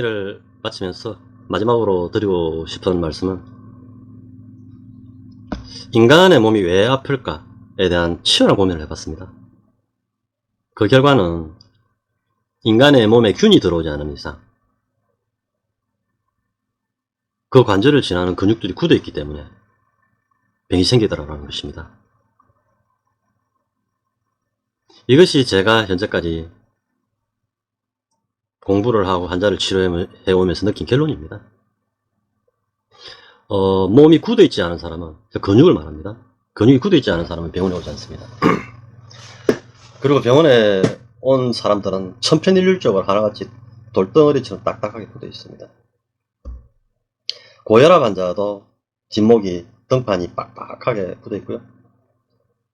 를 마치면서 마지막으로 드리고 싶은 말씀은 인간의 몸이 왜 아플까에 대한 치열한 고민을 해봤습니다. 그 결과는 인간의 몸에 균이 들어오지 않은 이상 그 관절을 지나는 근육들이 굳어 있기 때문에 병이 생기더라라는 것입니다. 이것이 제가 현재까지 공부를 하고 환자를 치료해 오면서 느낀 결론입니다. 어, 몸이 굳어 있지 않은 사람은 근육을 말합니다. 근육이 굳어 있지 않은 사람은 병원에 오지 않습니다. 그리고 병원에 온 사람들은 천편일률적으로 하나같이 돌덩어리처럼 딱딱하게 굳어 있습니다. 고혈압 환자도 뒷목이 등판이 빡빡하게 굳어 있고요.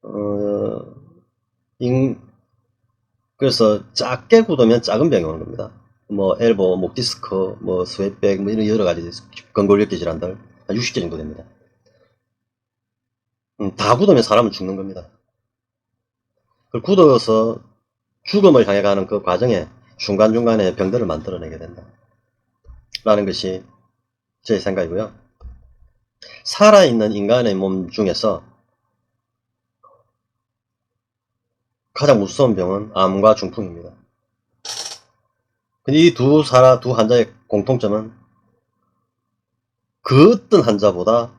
어, 인- 그래서 작게 굳으면 작은 병이 오는 겁니다. 뭐 엘보, 목 디스크, 뭐 스웨백, 뭐 이런 여러 가지 건골격계 질환들 한 60개 정도 됩니다. 음, 다 굳으면 사람은 죽는 겁니다. 그 굳어서 죽음을 향해 가는 그 과정에 중간중간에 병들을 만들어내게 된다. 라는 것이 제 생각이고요. 살아있는 인간의 몸 중에서 가장 무서운 병은 암과 중풍입니다. 이 두 사람, 두 환자의 공통점은 그 어떤 환자보다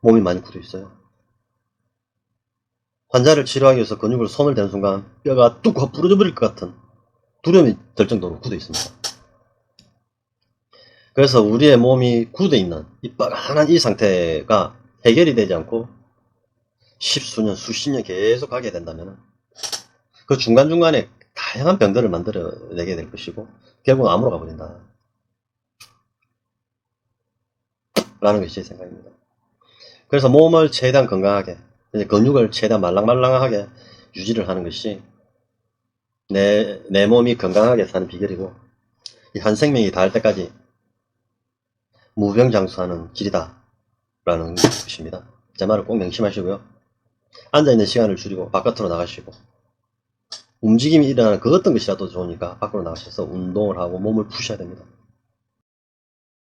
몸이 많이 굳어 있어요. 환자를 치료하기 위해서 근육을 손을 대는 순간 뼈가 뚝 부러져 버릴 것 같은 두려움이 들 정도로 굳어 있습니다. 그래서 우리의 몸이 굳어 있는 이 뻐근한 이 상태가 해결이 되지 않고 십수년, 수십 년 계속 가게 된다면 그 중간중간에 다양한 병들을 만들어내게 될 것이고 결국 암으로 가버린다. 라는 것이 제 생각입니다. 그래서 몸을 최대한 건강하게, 근육을 최대한 말랑말랑하게 유지를 하는 것이 내, 내 몸이 건강하게 사는 비결이고, 이 한 생명이 닿을 때까지 무병장수하는 길이다. 라는 것입니다. 제 말을 꼭 명심하시고요. 앉아있는 시간을 줄이고 바깥으로 나가시고, 움직임이 일어나는 그 어떤 것이라도 좋으니까 밖으로 나가셔서 운동을 하고 몸을 푸셔야 됩니다.